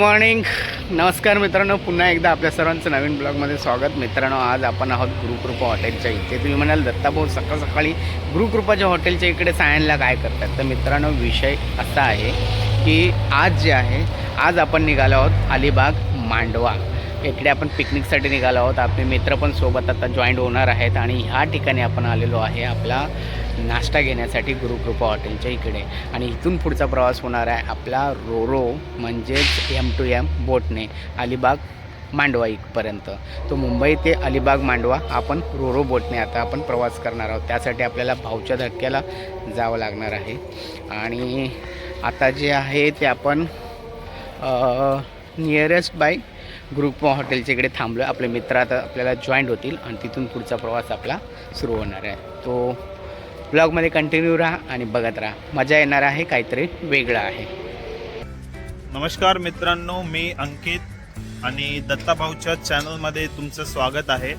Morning. नमस्कार मित्रांनो पुन्हा एकदा आपल्या सर्वांचं नवीन ब्लॉगमध्ये स्वागत. मित्रांनो आज आपण आहोत गुरुकृपा हॉटेलच्या इथे. तुम्ही म्हणाल दत्ताभाऊ सकाळ सकाळी गुरुकृपाच्या हॉटेलच्या इकडे सायनला काय करतात? तर मित्रांनो विषय असा आहे की आज जे आहे आज आपण निघालो आहोत अलिबाग मांडवा. इकडे आपण पिकनिकसाठी निघालो आहोत. आपले मित्र पण सोबत आता जॉईंट होणार आहेत आणि ह्या ठिकाणी आपण आलेलो आहे आपला नाश्ता घेण्यासाठी गुरुकृपा हॉटेलच्या इकडे. आणि इथून पुढचा प्रवास होणार आहे आपला रोरो म्हणजेच एम टू एम बोटने अलिबाग मांडवा इथपर्यंत. तो मुंबई ते अलिबाग मांडवा आपण रोरो बोटने आता आपण प्रवास करणार आहोत. त्यासाठी आपल्याला भाऊच्या धक्क्याला जावं लागणार आहे. आणि आता जे आहे ते आपण नियरेस्ट बाय ग्रुप हॉटेलच्या इकडे थांबलो आपले मित्र आता आपल्याला जॉईंट होतील आणि तिथून पुढचा प्रवास आपला सुरू होणार आहे. तो ब्लॉगमध्ये कंटिन्यू राहा आणि बघत राहा. मजा येणार आहे काहीतरी वेगळं आहे. नमस्कार मित्रांनो मी अंकित आणि दत्ताभाऊच्या चॅनलमध्ये तुमचं स्वागत आहे.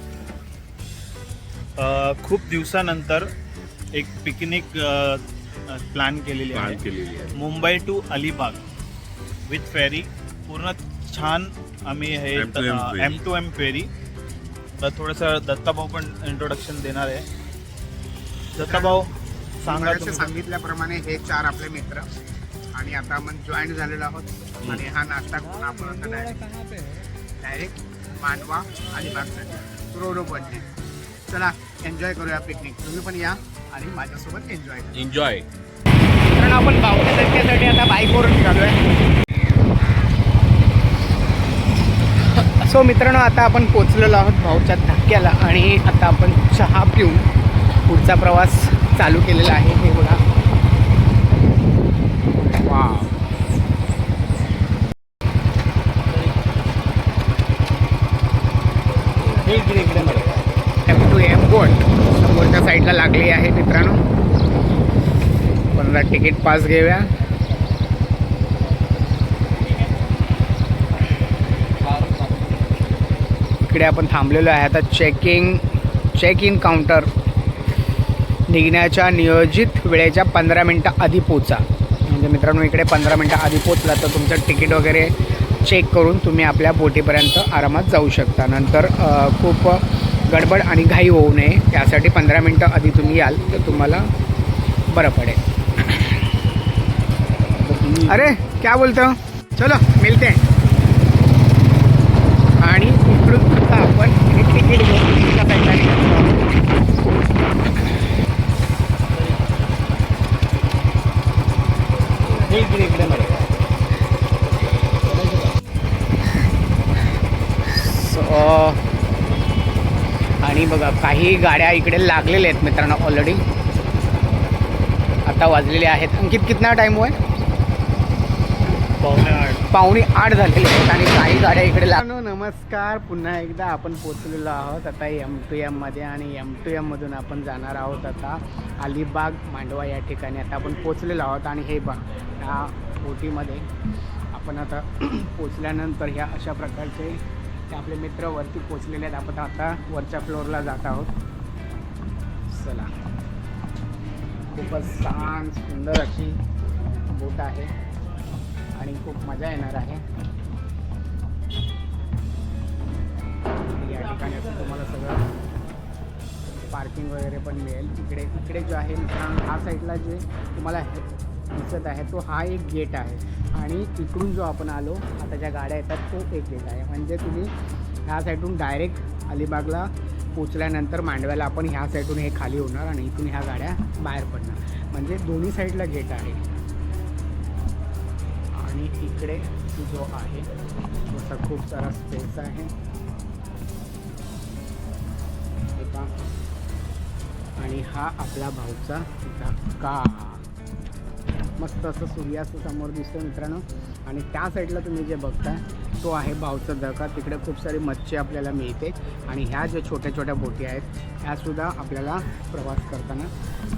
खूप दिवसानंतर एक पिकनिक प्लॅन केलेली आहे. केलेली आहे. Mumbai to Alibaug with ferry पूर्ण छान आम्ही हे. एम टू एम फेरी तर थोडंसं दत्ताभाऊ पण इंट्रोडक्शन देणार आहे. दत्ताभाऊ सांगा सांगायचं तुम्ही. सांगितल्याप्रमाणे हे चार आपले मित्र. आणि आता आपण जॉईन झालेलो आहोत. आणि हा नाश्ता करून आपण आता डायरेक्ट डायरेक्ट मांडवा रोडो पडणे चला एन्जॉय करूया पिकनिक तुम्ही पण या आणि माझ्यासोबत एन्जॉय करा. एन्जॉय कारण आपण भाऊच्या धक्क्यासाठी आता बाईकवरून निघालोय. सो मित्रांनो आता आपण पोचलेलो आहोत भाऊच्या धक्क्याला आणि आता आपण चहा पिऊन पुढचा प्रवास चालू केलेला आहे. हे बघा. वा एम टू एम बोट समोरच्या साईडला लागली आहे मित्रांनो. पंधरा तिकीट पास घेऊया. इकडे आपण थांबलेलो आहे. आता चेकिंग चेक इन काउंटर निघण्याच्या नियोजित वेळेच्या पंधरा मिनटं आधी पोचा म्हणजे मित्रांनो इकडे पंधरा मिनटं आधी पोचला तर तुमचं तिकीट वगैरे चेक करून तुम्ही आपल्या बोटीपर्यंत आरामात जाऊ शकता. नंतर खूप गडबड आणि घाई होऊ नये. त्यासाठी पंधरा मिनटं आधी तुम्ही याल तर तुम्हाला बरं पडेल. अरे क्या बोलतो चलो मिलते. हैं. आणि इकडून आता आपण हे तिकीट घेऊन इकडच्या साईडला निघालो आहोत. हे इकडे इकडे मध्ये. So, आणि बघा काही गाड्या इकडे लागलेल्या आहेत मित्रांनो ऑलरेडी आता वाजलेले आहेत. अंकित कितना टाईम होय पावणे आठ. झालेले आहेत आणि काही गाड्या इकडे लागलो नमस्कार. पुन्हा एकदा आपण पोचलेलो आहोत. आता एम टू एममध्ये आणि एम टू एममधून आपण जाणार आहोत आता अलिबाग मांडवा या ठिकाणी. आता आपण पोचलेलो आहोत आणि हे बा ह्या बोटीमध्ये आपण आता पोचल्यानंतर ह्या अशा प्रकारचे ते आपले मित्र वरती पोचलेले आहेत. आपण आता वरच्या फ्लोअरला जात आहोत. चला. खूपच शांत सुंदर अशी बोट आहे. आणि खूप मजा येणार आहे. या ठिकाणी असं तुम्हाला सगळं पार्किंग वगैरे पण मिळेल. इकडे इकडे जो आहे मित्रांनो हा साईडला जे तुम्हाला हे दिसत आहे तो हा एक गेट आहे. आणि इकडून जो आपण आलो आता ज्या गाड्या येतात तो एक गेट आहे. म्हणजे तुम्ही ह्या साईडून डायरेक्ट अलिबागला पोचल्यानंतर मांडव्याला आपण ह्या साईडून हे खाली होणार आणि इथून ह्या गाड्या बाहेर पडणार. म्हणजे दोन्ही साईडला गेट आहे. आणि इकडे जो आहे असा खूप सारा स्पेस आहे. आणि हा आपला भाऊचा धक्का. मस्त असं सूर्यास्त समोर दिसतो मित्रांनो. आणि त्या साईडला तुम्ही जे बघताय तो आहे भाऊचा धक्का. तिकडे खूप सारी मच्छी आपल्याला मिळते. आणि ह्या ज्या छोट्या छोट्या बोटी आहेत ह्यासुद्धा आपल्याला प्रवास करताना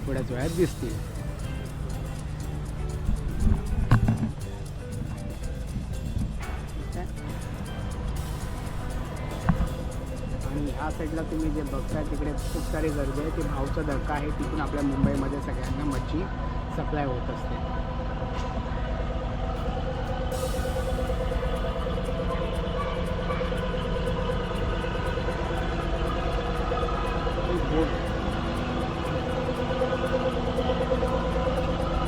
थोड्याच वेळात दिसतील. साईडला तुम्ही जे बघताय तिकडे खूप सारी गर्दी आहे. ती भावचा धक्का आहे. तिथून आपल्या मुंबईमध्ये सगळ्यांना मच्छी सप्लाय होत असते.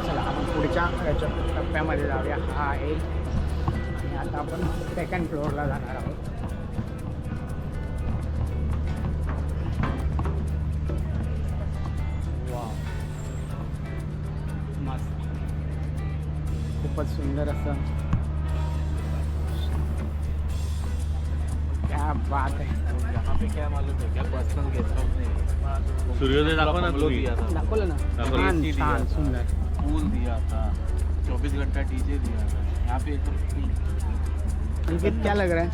चला आपण पुढच्या टप्प्यामध्ये जाऊया. हा आहे. आणि आता आपण सेकंड फ्लोअरला जाणार आहोत. सुंदर असं. क्या बात यहाँ पे क्या मालूम है. क्या पर्सनल गेस्ट हाउस नहीं सूर्योदय दाखव ना बंगलो तुम्ही. दिया था दाखवलं ना. दाखवलं. छान AC छान दिया सुंदर. पूल दिया था चौबीस घंटा डीजे दिया था यहाँ पे एकदम अंकित क्या लग रहा है?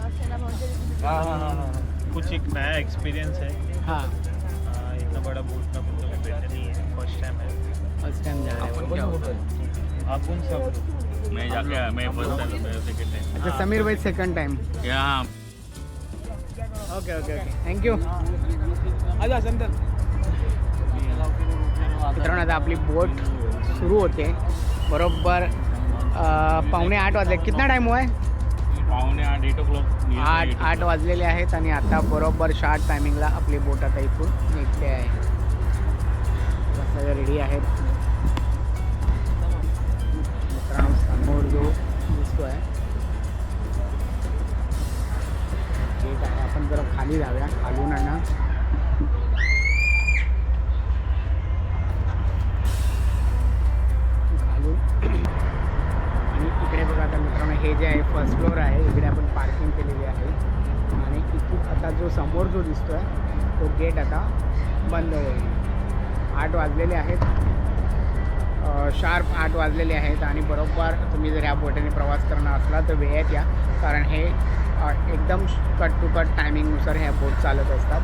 हाँ हाँ हाँ हाँ कुछ एक नया एक्सपीरियंस है। हाँ. आ, इतना बड़ा बोट ना कुछ कभी नहीं है. फ़र्स्ट टाइम है। फर्स्ट टाइम जा रहे हैं। अपन है? मैं जाके मैं फर्स्ट टाइम सेकंड टाइम अच्छा समीर भाई सेकंड टाइम यहाँ okay okay okay thank you आजा संतर मित्रांनो आता आपली बोट सुरू होते. बरोबर पावणे आठ वाजले. कितना टाईम हुआ है? पावणे आठ एट ओ क्लॉक आठ आठ वाजलेले आहेत आणि आता बरोबर शार्ट टायमिंगला आपली बोट आता इथून निघते आहे. सगळे रेडी आहेत. दिसतो आहे गेट आहे आपण जरा खाली जाऊया. खालून आहे ना. खालून. आणि इकडे बघा आता मित्रांनो हे जे आहे फर्स्ट फ्लोअर आहे इकडे आपण पार्किंग केलेली आहे. आणि इथून आता जो समोर जो दिसतो आहे तो गेट आता बंद होईल. आठ वाजलेले आहेत. शार्प आठ वाजलेले आहेत आणि बरोबर तुम्ही जर ह्या बोटीने प्रवास करणार असला तर वेळेत या. कारण हे एकदम कट टू कट टायमिंगनुसार ह्या बोट चालत असतात.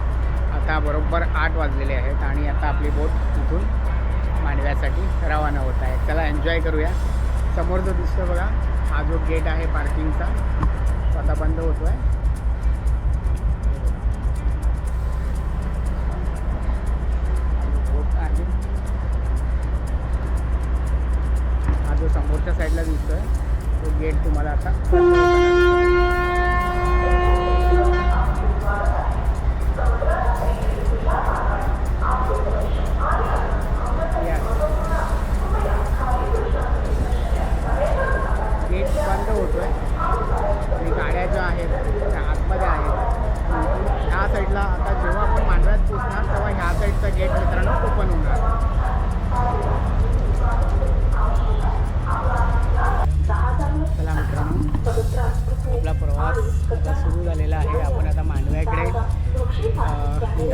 आता बरोबर आठ वाजलेले आहेत आणि आता आपली बोट इथून मांडव्यासाठी रवाना होत आहे. चला एन्जॉय करूया. समोर जो दिसतो बघा. हा जो गेट आहे पार्किंगचा तो आता बंद होतो आहे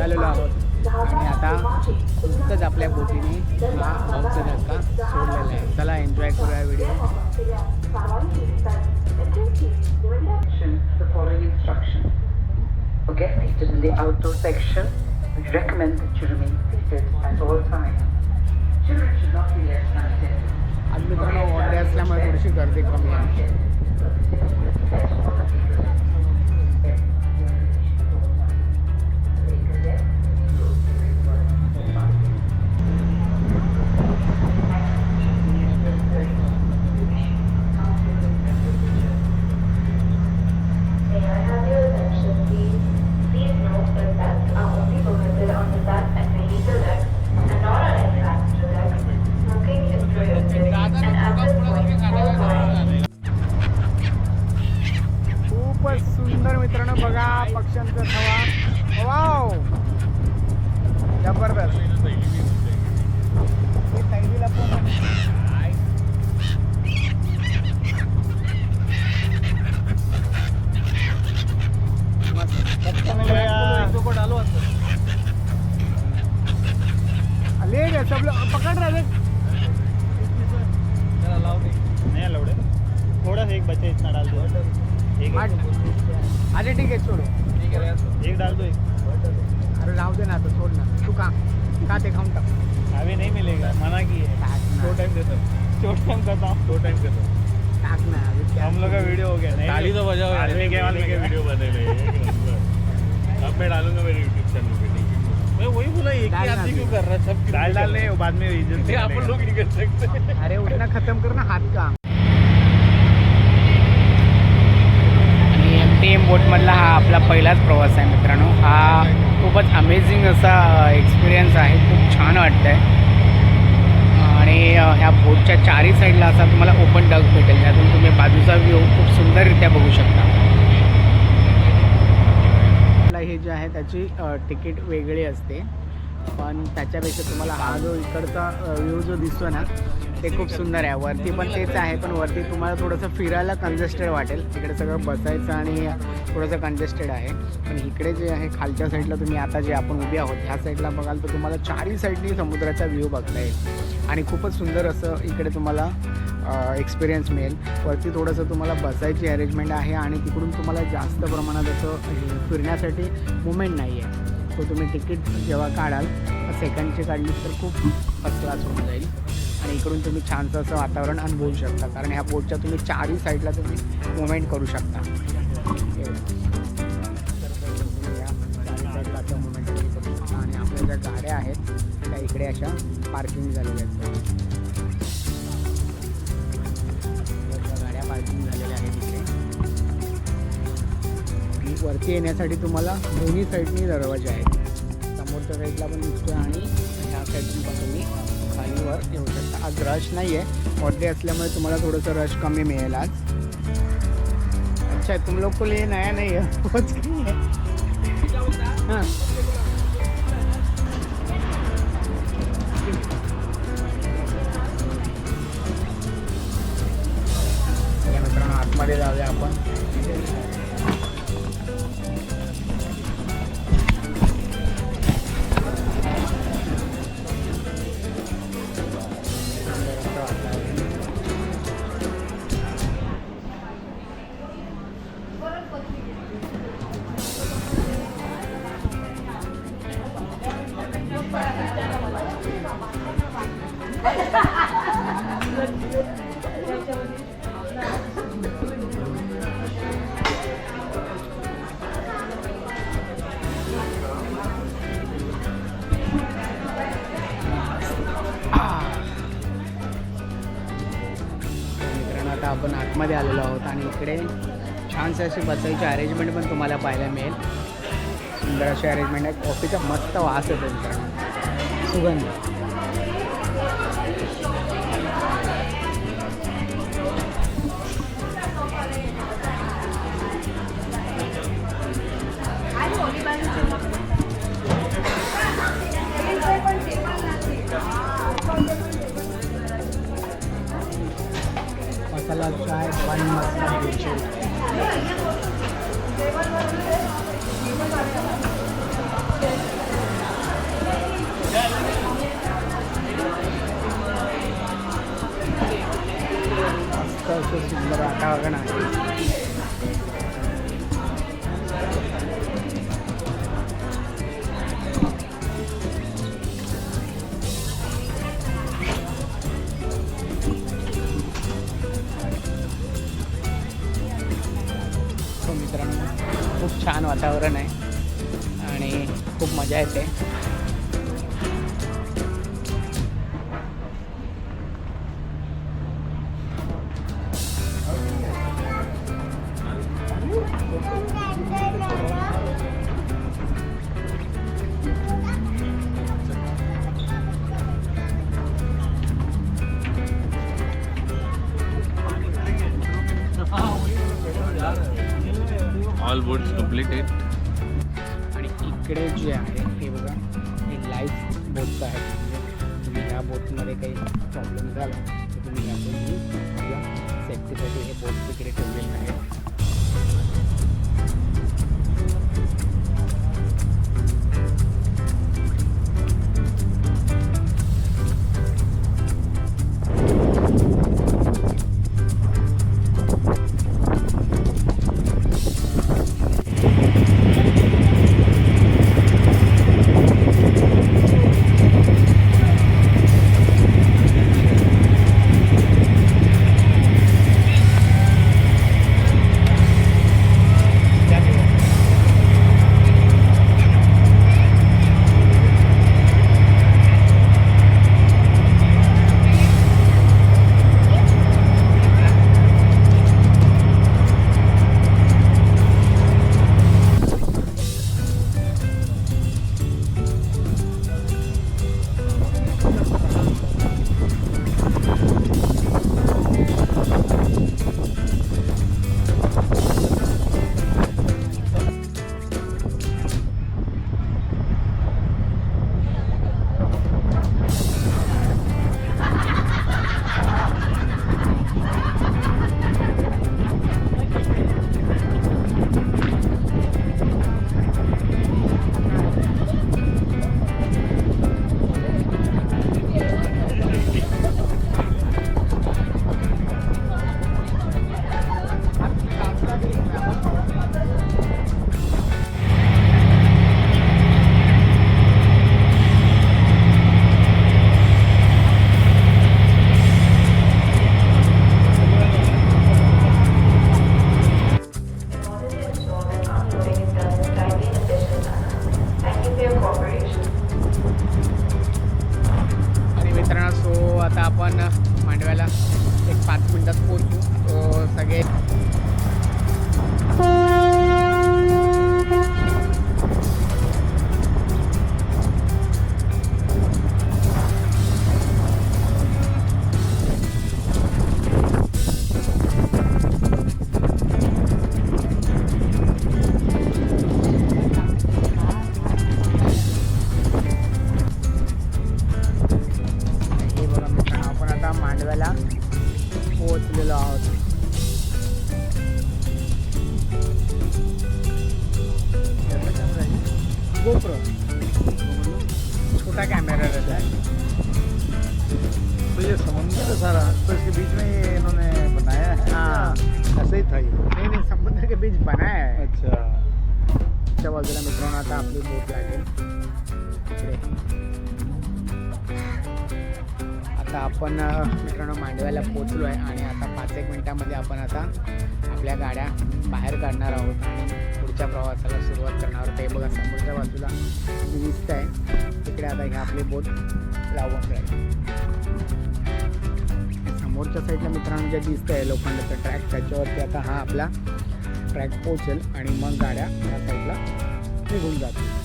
निघालेलो आहोत आणि आता नुकतंच आपल्या बोटीने हा भाऊचा धक्का सोडलेला आहे चला एन्जॉय करूया video. For guests seated in the outdoor section, we recommend that you remain seated at all times. Children should not be left unattended. आज मित्रांनो वॉन्डे असल्यामुळे थोडीशी गर्दी कमी आहे थोड़ा सा एक बचे इतना डाल दो। एक अरे ठीक है यार एक डाल दो एक। अरे राहू दे ना आता सोड ना। तू का का ते खाऊन टाक अभी नहीं मिलेगा मना की है। दो टाइम देता हूँ। दो टाइम करता हूँ। दो टाइम करता हूँ। हम लोग का वीडियो हो गया। ताली तो बजाओ। यार। आदमी के वाले के वीडियो बने अब मैं डालूँगा मेरे यूट्यूब चैनल पे मैं वही बोला एक ही आदमी क्यों कर रहा है? सब डाल डाल नहीं बाद में अपन लोग नहीं कर सकते। अरे उठना खत्म कर ना हात का। बोटमधला हा आपला पहिलाच प्रवास आहे मित्रांनो. हा खूपच अमेझिंग असा एक्सपिरियन्स आहे. खूप छान वाटतं आहे आणि ह्या बोटच्या चारही साईडला असा तुम्हाला ओपन डग भेटेल. त्यातून तुम्ही बाजूचा व्ह्यू खूप सुंदररित्या बघू शकता. आपला हे जे आहे त्याची तिकीट वेगळी असते. पण त्याच्यापेक्षा तुम्हाला हा जो इकडचा व्ह्यू जो दिसतो ना ते खूप सुंदर आहे. वरती पण तेच आहे पण वरती तुम्हाला थोडंसं फिरायला कंजेस्टेड वाटेल. इकडे सगळं बसायचं आणि थोडंसं कंजेस्टेड आहे. पण इकडे जे आहे खालच्या साईडला तुम्ही आता जे आपण उभे आहोत ह्या साईडला बघाल तर तुम्हाला चारही साईडनी समुद्राचा व्ह्यू बघता येईल. आणि खूपच सुंदर असं इकडे तुम्हाला एक्सपिरियन्स मिळेल. वरती थोडंसं तुम्हाला बसायची अरेंजमेंट आहे आणि तिकडून तुम्हाला जास्त प्रमाणात असं फिरण्यासाठी मुवमेंट नाही आहे सो तुम्ही तिकीट जेव्हा काढाल सेकंडची काढली तर खूप फर्स्ट क्लास होऊन जाईल. आणि इकडून तुम्ही छानसं असं वातावरण अनुभवू शकता. कारण ह्या बोटच्या तुम्ही चारही साईडला तुम्ही मुवमेंट करू शकता. या मुवमेंट करू शकता आणि आपल्या ज्या गाड्या आहेत त्या इकडे अशा पार्किंग झालेल्या आहेत. गाड्या पार्किंग झालेल्या आहेत वरती येण्यासाठी तुम्हाला दोन्ही साईडनी दरवाजे आहेत. समोरच्या साईडला पण दिसतोय आणि ह्या साईडून पण तुम्ही खालीवर येऊ शकता. आज रश नाही आहे बर्थडे असल्यामुळे तुम्हाला थोडंसं रश कमी मिळेल आज. अच्छा तुम लोग को लिए नया नहीं है पहुंच गई है? हाँ. मध्ये आलेलो आहोत आणि इकडे छानसे अशी बसायची अरेंजमेंट पण तुम्हाला पाहायला मिळेल. सुंदर अशी अरेंजमेंट आहे. कॉफीचा मस्त वास येतो मित्रांनो. सुगंध. इकडे जे आहे हे बघा हे लाईफ बोटचं आहे म्हणजे तुम्ही ह्या बोटमध्ये काही गाड्या बाहेर काढणार आहोत. आणि पुढच्या प्रवासाला सुरुवात करणार आहोत. ते बघा समोरच्या बाजूला दिसत आहे. तिकडे आता हे आपली बोट लावून राहील. समोरच्या साईडला मित्रांनो जे दिसत आहे लोखंडाचा ट्रॅक त्याच्यावरती आता हा आपला ट्रॅक पोहोचेल आणि मग गाड्या या साईडला निघून जातील.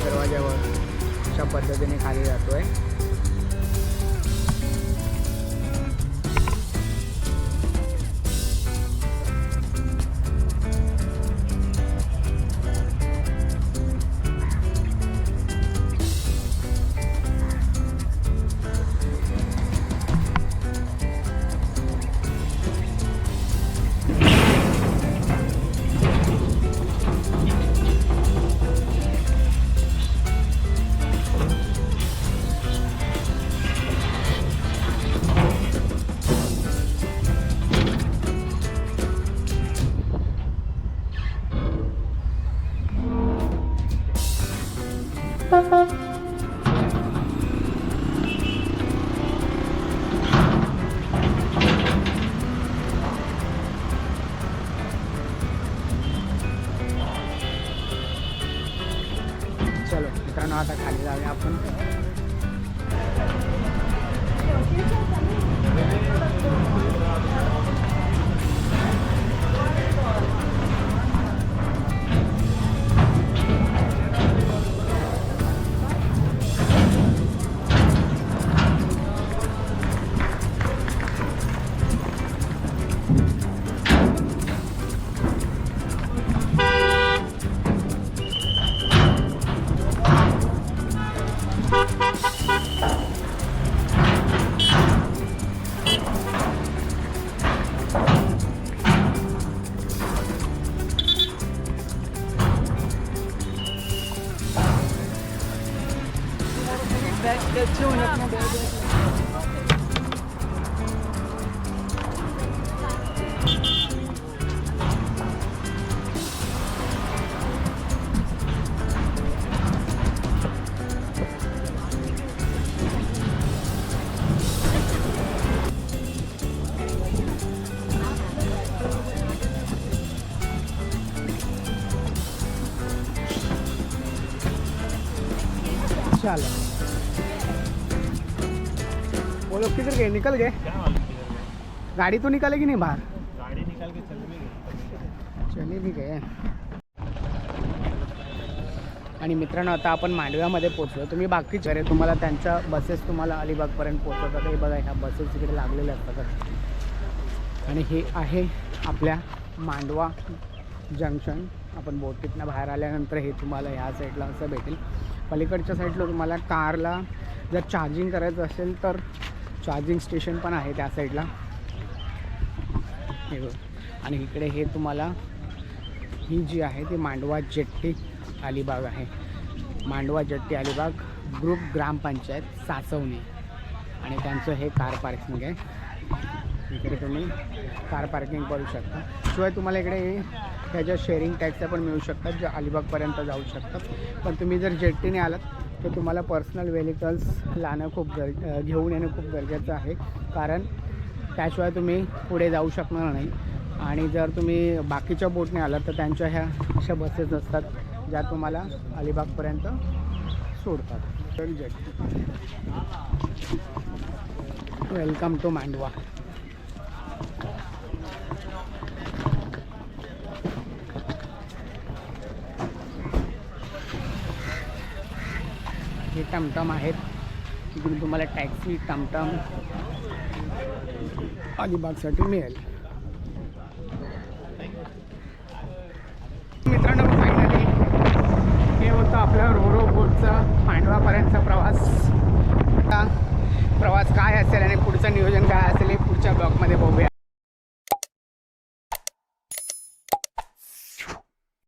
हा दरवाज्यावर अशा पद्धतीने खाली जातोय चलो वो लोग किधर गए? निकल गए? गाड़ी तो निकलेगी नहीं बाहर? गाड़ी निकाल के चल भी गए। चले भी गए. आणि मित्रांनो आता आपण मांडव्यामध्ये पोचलो तुम्ही बाकीचे अरे तुम्हाला त्यांच्या बसेस तुम्हाला अलिबागपर्यंत पोचवतात हे बघा ह्या बसेस इकडे लागलेल्या असतात आणि हे आहे आपल्या मांडवा जंक्शन आपण बोटीतनं बाहेर आल्यानंतर हे तुम्हाला ह्या साईडला असं भेटेल. पलीकडच्या साईडला तुम्हाला कारला जर चार्जिंग करायचं असेल तर चार्जिंग स्टेशन पण आहे त्या साईडला. हे आणि इकडे हे तुम्हाला ही जी आहे ती मांडवा जेट्टी अलिबाग आहे. Mandwa jetty Alibaug group gram panchayat Saswane. आणि त्यांचं हे कार पार्किंग आहे. इकडे तुम्ही कार पार्किंग करू शकता. शिवाय तुम्हाला इकडे ह्याच्या शेअरिंग टॅक्स्या पण मिळू शकतात जे अलिबागपर्यंत जाऊ शकतात. पण तुम्ही जर जेट्टीने आलात तर तुम्हाला पर्सनल व्हेलिकल्स लाणं खूप गर घेऊन येणं खूप गरजेचं आहे. कारण त्याशिवाय तुम्ही पुढे जाऊ शकणार नाही. आणि जर तुम्ही बाकीच्या बोटने आलात तर त्यांच्या ह्या अशा बसेस असतात ज्या तुम्हाला अलिबागपर्यंत सोडतात. तर जेट्टी. वेलकम टू मांडवा टमटम आहेत. तिकडून तुम्हाला टॅक्सी टमटम. अलिबागसाठी मिळेल. मित्रांनो फायनली हे होतं आपलं रोरो बोटचं मांडवापर्यंतचा प्रवास. प्रवास काय असेल आणि पुढचं नियोजन काय असेल हे पुढच्या ब्लॉकमध्ये बघूया.